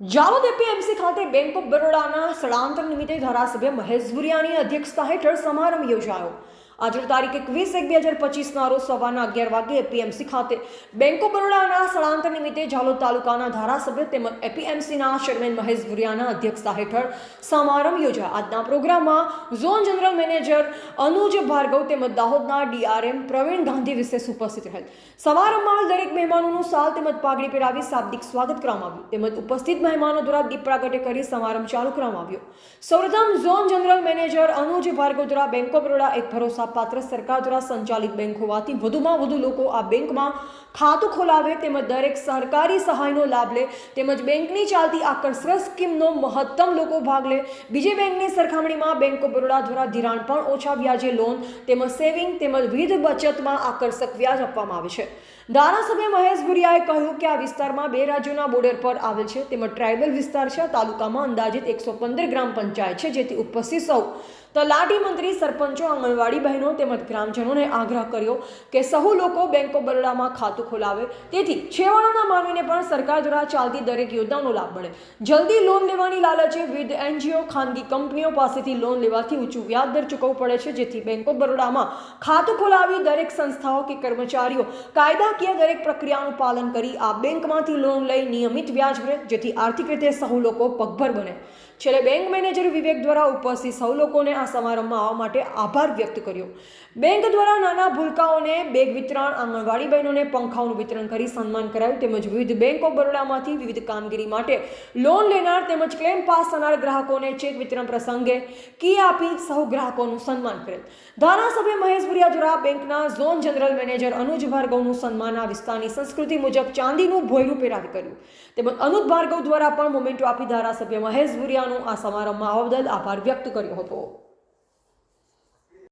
Jhalod APMC ખાતે bank of બરોડાના સ્થળાંતર નિમિત્તે ધારાસભ્ય મહેશ ભુરિયાની અધ્યક્ષતા હેઠળ સમારંભ યોજાયો. આજે તારીખ એકવીસ એક બે હજાર પચીસના રોજ સવારના અગિયાર વાગે એપીએમસી ખાતે બેંક ઓફ બરોડાના સ્થળાંતર નિમિત્તે ઝાલોદ તાલુકાના ધારાસભ્ય તેમજ એપીએમસીના ચેરમેન મહેશ ભુરિયાના અધ્યક્ષતા હેઠળ સમારંભ યોજાયો. આજના પ્રોગ્રામમાં zone general manager Anuj Bhargav તેમજ દાહોદના ડીઆરએમ પ્રવીણ ગાંધી વિશેષ ઉપસ્થિત રહેલ. સમારંભમાં દરેક મહેમાનોનું સાલ તેમજ પાઘડી પહેરાવી શાબ્દિક સ્વાગત કરવામાં આવ્યું. તેમજ ઉપસ્થિત મહેમાનો દ્વારા દીપ પ્રાગટ્ય કરી સમારંભ ચાલુ કરવામાં આવ્યો. સૌપ્રથમ zone general manager Anuj Bhargav દ્વારા બેંક ઓફ બરોડા એક ભરોસાપાત્ર સરકાર દ્વારા સંચાલિત બેંક હોવાથી વધુમાં વધુ લોકો આ બેંકમાં ખાતું ખોલાવે તેમજ દરેક સરકારી સહાયનો લાભ લે તેમજ બેંકની ચાલતી આકર્ષક સ્કીમનો મહત્તમ લોકો ભાગ લે. બીજી બેંકની સરખામણીમાં બેંક ઓફ બરોડા દ્વારા ધિરાણ પણ ઓછા વ્યાજે લોન તેમજ સેવિંગ તેમજ વિવિધ બચતમાં આકર્ષક વ્યાજ આપવામાં આવે છે. ધારાસભ્ય મહેશ ભુરિયાએ કહ્યું કે આ વિસ્તારમાં બે રાજ્યોના બોર્ડર પર આવેલ છે. તેમજ ટ્રાઇબલ વિસ્તાર છે. તાલુકામાં અંદાજિત એકસો પંદર ગ્રામ પંચાયત છે, જેથી ઉપસ્થિત સૌ. તલાટી મંત્રી સરપંચો આંગણવાડી બહેનો તેમજ ગ્રામજનોને આગ્રહ કર્યો કે સહુ લોકો બેંક ઓફ બરોડામાં ખાતું ખોલાવે. તેથી છેવાડાના માનવીને પણ સરકાર દ્વારા ચાલતી દરેક યોજનાનો લાભ મળે. જલ્દી લોન લેવાની લાલચે વિવિધ એનજીઓ ખાનગી કંપનીઓ પાસેથી લોન લેવાથી ઊંચું વ્યાજ દર ચૂકવવું પડે છે, જેથી બેંક ઓફ બરોડામાં ખાતું ખોલાવી દરેક સંસ્થાઓ કે કર્મચારીઓ કાયદાકીય દરેક પ્રક્રિયાનું પાલન કરી આ બેંકમાંથી લોન લઈ નિયમિત વ્યાજ ભરે, જેથી આર્થિક રીતે સહુ લોકો પગભર બને. છેલ્લે બેંક મેનેજર વિવેક દ્વારા ઉપસ્થિત સૌ લોકોને આ સમારંભમાં આવવા માટે આભાર વ્યક્ત કર્યો. બેંક દ્વારા નાના ભૂલકાઓને બેગ વિતરણ, આંગણવાડી બહેનોને પંખાઓનું વિતરણ કરી સન્માન કરાયું તેમજ વિવિધ બેંક ઓફ બરોડામાંથી વિવિધ કામગીરી માટે લોન લેનાર તેમજ ક્લેમ પાસ થનાર ગ્રાહકોને ચેક વિતરણ પ્રસંગે કી આપી સૌ ગ્રાહકોનું સન્માન કરેલ ધારાસભ્ય મહેશ ભુરિયા દ્વારા બેંકના ઝોન જનરલ મેનેજર અનુજ ભાર્ગવનું સન્માન આ વિસ્તારની સંસ્કૃતિ મુજબ ચાંદીનું ભોયરું પહેરાવી કર્યું. તેમજ અનુજ ભાર્ગવ દ્વારા પણ મોમેન્ટો આપી ધારાસભ્ય મહેશ ભુરિયાનું આ સમારંભમાં આવવા આભાર વ્યક્ત કર્યો હતો.